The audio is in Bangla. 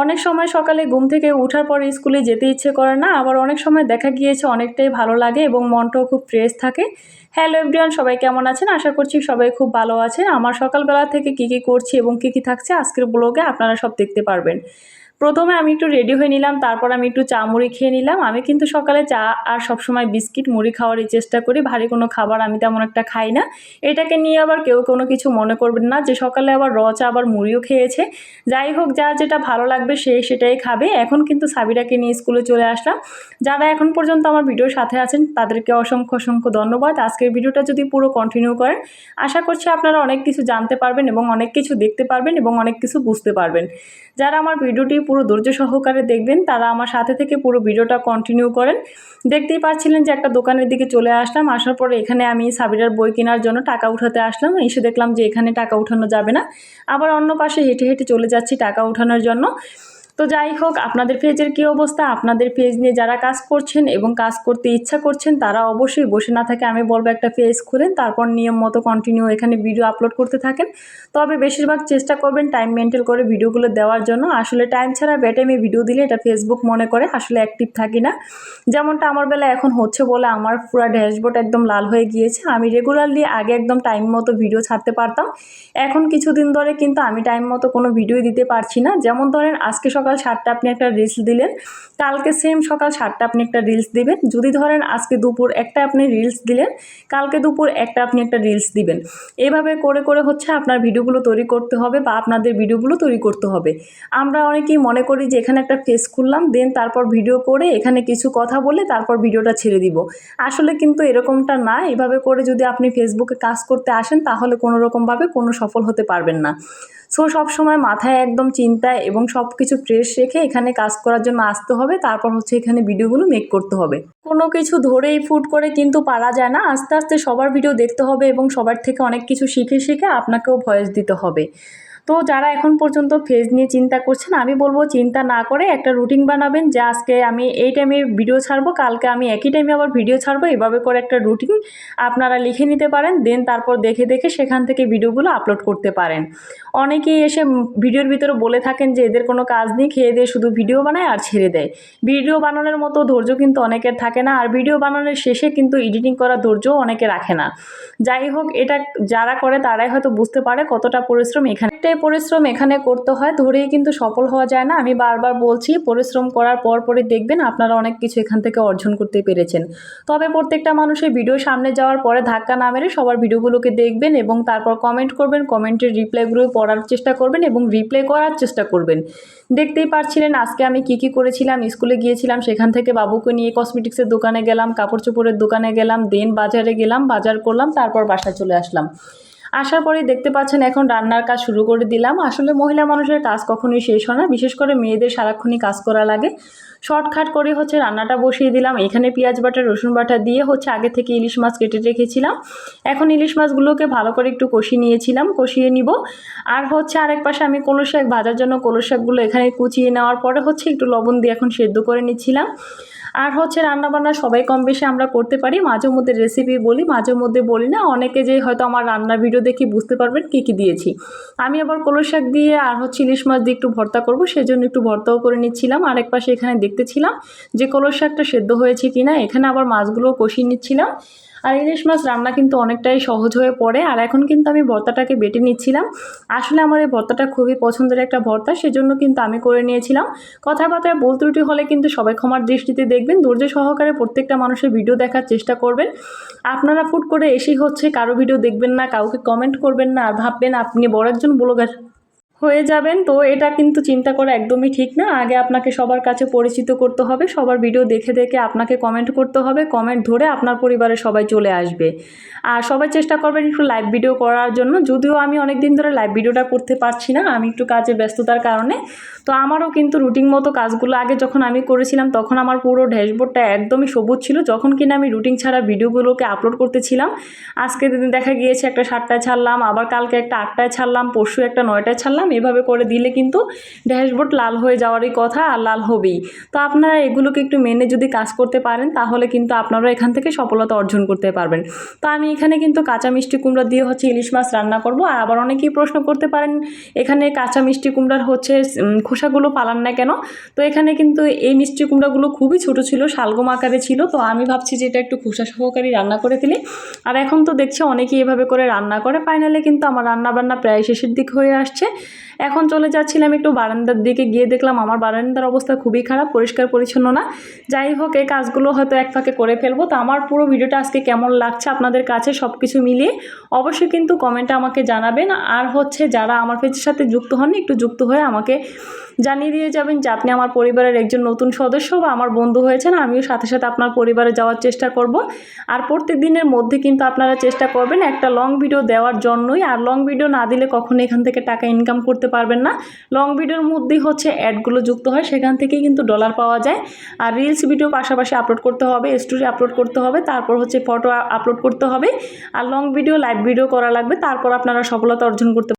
অনেক সময় সকালে ঘুম থেকে ওঠার পরে স্কুলে যেতে ইচ্ছে করে না, আবার অনেক সময় দেখা গিয়েছে অনেকটাই ভালো লাগে এবং মনটাও খুব ফ্রেশ থাকে। হ্যালো এভরিওয়ান সবাই কেমন আছেন? আশা করছি সবাই খুব ভালো আছেন। আমার সকালবেলা থেকে কী কী করছি এবং কী কী থাকছে আজকের ব্লগে আপনারা সব দেখতে পারবেন। প্রথমে আমি একটু রেডি হয়ে নিলাম, তারপর আমি একটু চা মুড়ি খেয়ে নিলাম। আমি কিন্তু সকালে চা আর সবসময় বিস্কিট মুড়ি খাওয়ারই চেষ্টা করি, ভারী কোনো খাবার আমি তেমন একটা খাই না। এটাকে নিয়ে আবার কেউ কোনো কিছু মনে করবেন না যে সকালে আবার র চা, আবার মুড়িও খেয়েছে। যাই হোক, যা যেটা ভালো লাগবে সে সেটাই খাবে। এখন কিন্তু সাবিরাকে নিয়ে স্কুলে চলে আসলাম। যারা এখন পর্যন্ত আমার ভিডিওর সাথে আছেন, তাদেরকে অসংখ্য অসংখ্য ধন্যবাদ। আজকের ভিডিওটা যদি পুরো কন্টিনিউ করেন, আশা করছি আপনারা অনেক কিছু জানতে পারবেন এবং অনেক কিছু দেখতে পারবেন এবং অনেক কিছু বুঝতে পারবেন। যারা আমার ভিডিওটি পুরো ধৈর্য সহকারে দেখবেন, তারা আমার সাথে থেকে পুরো ভিডিওটা কন্টিনিউ করেন। দেখতেই পাচ্ছিলেন যে একটা দোকানের দিকে চলে আসলাম, আসার পরে এখানে আমি সাবিরার বই কেনার জন্য টাকা উঠাতে আসলাম, এসে দেখলাম যে এখানে টাকা উঠানো যাবে না। আবার অন্য পাশে হেঁটে হেঁটে চলে যাচ্ছি টাকা উঠানোর জন্য। তো যাই হোক, আপনাদের পেজের কী অবস্থা? আপনাদের পেজ নিয়ে যারা কাজ করছেন এবং কাজ করতে ইচ্ছা করছেন, তারা অবশ্যই বসে না থাকে আমি বলব একটা পেজ খুলেন, তারপর নিয়ম মতো কন্টিনিউ এখানে ভিডিও আপলোড করতে থাকেন। তবে বেশিরভাগ চেষ্টা করবেন টাইম মেনটেন করে ভিডিওগুলো দেওয়ার জন্য। আসলে টাইম ছাড়া বেটাইমে ভিডিও দিলে এটা ফেসবুক মনে করে, আসলে অ্যাক্টিভ থাকি না। যেমনটা আমার বেলা এখন হচ্ছে বলে আমার পুরো ড্যাশবোর্ড একদম লাল হয়ে গিয়েছে। আমি রেগুলারলি আগে একদম টাইম মতো ভিডিও ছাড়তে পারতাম। এখন কিছুদিন ধরে কিন্তু আমি টাইম মতো কোনো ভিডিও দিতে পারছি না। যেমন ধরেন, আজকে সকাল সাতটা আপনি একটা রিলস দিলেন, কালকে সেম সকাল সাতটা আপনি একটা রিলস দিবেন। যদি ধরেন আজকে দুপুর একটা আপনি রিলস দিলেন, কালকে দুপুর একটা আপনি একটা রিলস দিবেন। এভাবে করে করে হচ্ছে আপনার ভিডিওগুলো তৈরি করতে হবে বা আপনাদের ভিডিওগুলো তৈরি করতে হবে। আমরা অনেকেই মনে করি যে এখানে একটা ফেস খুললাম দেন তারপর ভিডিও করে এখানে কিছু কথা বলে তারপর ভিডিওটা ছেড়ে দিব। আসলে কিন্তু এরকমটা না, এভাবে করে যদি আপনি ফেসবুকে কাজ করতে আসেন, তাহলে কোনো রকমভাবে কোনো সফল হতে পারবেন না। সো সবসময় মাথায় একদম চিন্তায় এবং সব কিছু ফ্রেশ রেখে এখানে কাজ করার জন্য আসতে হবে। তারপর হচ্ছে এখানে ভিডিওগুলো মেক করতে হবে। কোনো কিছু ধরেই ফুট করে কিন্তু পারা যায় না। আস্তে আস্তে সবার ভিডিও দেখতে হবে এবং সবার থেকে অনেক কিছু শিখে শিখে আপনাকেও ভয়েস দিতে হবে। তো যারা এখন পর্যন্ত ফেজ নিয়ে চিন্তা করছেন, আমি বলব চিন্তা না করে একটা রুটিন বানাবেন যে আজকে আমি এই টাইমে ভিডিও ছাড়বো, কালকে আমি একই টাইমে আবার ভিডিও ছাড়বো, এভাবে করে একটা রুটিন আপনারা লিখে নিতে পারেন দেন তারপর দেখে দেখে সেখান থেকে ভিডিওগুলো আপলোড করতে পারেন। অনেকেই এসে ভিডিওর ভিতরে বলে থাকেন যে এদের কোনো কাজ নেই, খেয়ে দিয়ে শুধু ভিডিও বানায় আর ছেড়ে দেয়। ভিডিও বানানোর মতো ধৈর্য কিন্তু অনেকের থাকে না, আর ভিডিও বানানোর শেষে কিন্তু এডিটিং করার ধৈর্যও অনেকে রাখে না। যাই হোক, এটা যারা করে তারাই হয়তো বুঝতে পারে কতটা পরিশ্রম এখানে। একটাই পরিশ্রম এখানে করতে হয়, ধরেই কিন্তু সফল হওয়া যায় না। আমি বারবার বলছি, পরিশ্রম করার পর পরে দেখবেন আপনারা অনেক কিছু এখান থেকে অর্জন করতে পেরেছেন। তবে প্রত্যেকটা মানুষের ভিডিও সামনে যাওয়ার পরে ধাক্কা না মেরে সবার ভিডিওগুলোকে দেখবেন এবং তারপর কমেন্ট করবেন কমেন্টের রিপ্লাইগুলো পড়ার চেষ্টা করবেন এবং রিপ্লাই করার চেষ্টা করবেন। দেখতেই পারছিলেন আজকে আমি কি কি করেছিলাম স্কুলে গিয়েছিলাম, সেখান থেকে বাবুকে নিয়ে কসমেটিক্সের দোকানে গেলাম, কাপড় চোপড়ের দোকানে গেলাম দেন বাজারে গেলাম, বাজার করলাম, তারপর বাসায় চলে আসলাম। আসার পরেই দেখতে পাচ্ছেন এখন রান্নার কাজ শুরু করে দিলাম। আসলে মহিলা মানুষের কাজ কখনোই শেষ হয় না। বিশেষ করে মেয়েদের সারাক্ষণই কাজ করা লাগে। শর্টকাট করে হচ্ছে রান্নাটা বসিয়ে দিলাম। এখানে পেঁয়াজ বাটা, রসুন বাটা দিয়ে হচ্ছে আগে থেকে ইলিশ মাছ কেটে রেখেছিলাম। এখন ইলিশ মাছগুলোকে ভালো করে একটু কষিয়ে নিয়েছিলাম। কষিয়ে নিব। আর হচ্ছে আরেক পাশে আমি কলস শাক ভাজার জন্য কলস শাকগুলো এখানে কুচিয়ে নেওয়ার পরে হচ্ছে একটু লবণ দিয়ে এখন সেদ্ধ করে নিচ্ছিলাম। আর হচ্ছে রান্নাবান্না সবাই কম বেশি আমরা করতে পারি। মাঝে মধ্যে রেসিপি বলি, মাঝে মধ্যে বলি না। অনেকে যে হয়তো আমার রান্নার ভিডিও দেখে বুঝতে পারবেন কী কী দিয়েছি। আমি আবার কলো শাক দিয়ে আর হচ্ছে ইলিশ মাছ দিয়ে একটু ভর্তা করব, সেজন্য একটু ভর্তাও করে নিচ্ছিলাম। আরেক পাশে এখানে দেখতেছিলাম যে কলো শাকটা সেদ্ধ হয়েছে কি না এখানে আবার মাছগুলো কষিয়ে নিচ্ছিলাম। আর ইলিশ মাছ রান্না কিন্তু অনেকটাই সহজ হয়ে পড়ে, আর এখন কিন্তু আমি ভর্তাটাকে বেটে নিচ্ছিলাম। আসলে আমার এই ভর্তাটা খুবই পছন্দের একটা ভর্তা, সেজন্য কিন্তু আমি করে নিয়েছিলাম। কথাবার্তায় বল ত্রুটি হলে কিন্তু সবাই ক্ষমার দৃষ্টিতে দেখবেন, ধৈর্য সহকারে প্রত্যেকটা মানুষের ভিডিও দেখার চেষ্টা করবেন। আপনারা ফুট করে এসেই হচ্ছে, কারও ভিডিও দেখবেন না, কাউকে কমেন্ট করবেন না, আর ভাববেন আপনি বড় একজন ব্লগার। হয়ে যাবেন। তো এটা কিন্তু চিন্তা করা একদমই ঠিক না। আগে আপনাকে সবার কাছে পরিচিত করতে হবে। সবার ভিডিও দেখে দেখে আপনাকে কমেন্ট করতে হবে। কমেন্ট ধরে আপনার পরিবারে সবাই চলে আসবে। আর সবাই চেষ্টা করবেন একটু লাইভ ভিডিও করার জন্য। যদিও আমি অনেক দিন ধরে লাইভ ভিডিওটা করতে পারছি না। আমি একটু কাজে ব্যস্ততার কারণে। তো আমারও কিন্তু রুটিন মতো কাজগুলো আগে যখন আমি করেছিলাম, তখন আমার পুরো ড্যাশবোর্ডটা একদমই সবুজ ছিল। যখন কিনা আমি রুটিন ছাড়া ভিডিওগুলোকে আপলোড করতেছিলাম আজকে দেখা গিয়েছে একটা সাতটায় ছাড়লাম, আবার কালকে একটা আটটায় ছাড়লাম, পরশু একটা নয়টায় ছাড়লাম। দিলাম। এভাবে করে দিলে কিন্তু ড্যাশবোর্ড লাল হয়ে যাওয়ারই কথা আর লাল হবেই। তো আপনারা এগুলোকে একটু মেনে যদি কাজ করতে পারেন, তাহলে কিন্তু আপনারা এখান থেকে সফলতা অর্জন করতে পারবেন। তো আমি এখানে কিন্তু কাঁচা মিষ্টি কুমড়া দিয়ে হচ্ছে ইলিশ মাছ রান্না করব। আর আবার অনেকেই প্রশ্ন করতে পারেন, এখানে কাঁচা মিষ্টি কুমড়ার হচ্ছে খোসাগুলো পালান না কেন? তো এখানে কিন্তু এই মিষ্টি কুমড়াগুলো খুবই ছোট ছিল, শালগম আকারে ছিল। তো আমি ভাবছি যে এটা একটু খোসা সহকারী রান্না করে দিলে। আর এখন তো দেখছি অনেকেই এভাবে করে রান্না করে। ফাইনালে কিন্তু আমার রান্না বান্না প্রায় শেষের দিক হয়ে আসছে। এখন চলে যাচ্ছিলাম একটু বারান্দার দিকে, গিয়ে দেখলাম আমার বারান্দার অবস্থা খুবই খারাপ, পরিষ্কার পরিচ্ছন্ন না। যাই হোক, এই কাজগুলো হয়তো এক ফাঁকে করে ফেলব। তো আমার পুরো ভিডিওটা আজকে কেমন লাগছে আপনাদের কাছে সব কিছু মিলিয়ে, অবশ্যই কিন্তু কমেন্টে আমাকে জানাবেন। আর হচ্ছে যারা আমার পেজের সাথে যুক্ত হননি, একটু যুক্ত হয়ে আমাকে জানিয়ে দিয়ে যাবেন যে আপনি আমার পরিবারের একজন নতুন সদস্য বা আমার বন্ধু হয়েছেন, আমিও সাথে সাথে আপনার পরিবারে যাওয়ার চেষ্টা করব। আর প্রত্যেক দিনের মধ্যে কিন্তু আপনারা চেষ্টা করবেন একটা লং ভিডিও দেওয়ার জন্যই। আর লং ভিডিও না দিলে কখনো এখান থেকে টাকা ইনকাম করতে পারবেন না। লং ভিডিওর মধ্যেই হচ্ছে অ্যাডগুলো যুক্ত হয়, সেখান থেকেই কিন্তু ডলার পাওয়া যায়। আর রিলস ভিডিও পাশাপাশি আপলোড করতে হবে স্টোরি আপলোড করতে হবে, তারপর হচ্ছে ফটো আপলোড করতে হবে। আর লং ভিডিও লাইভ ভিডিও করা লাগবে, তারপর আপনারা সফলতা অর্জন করতে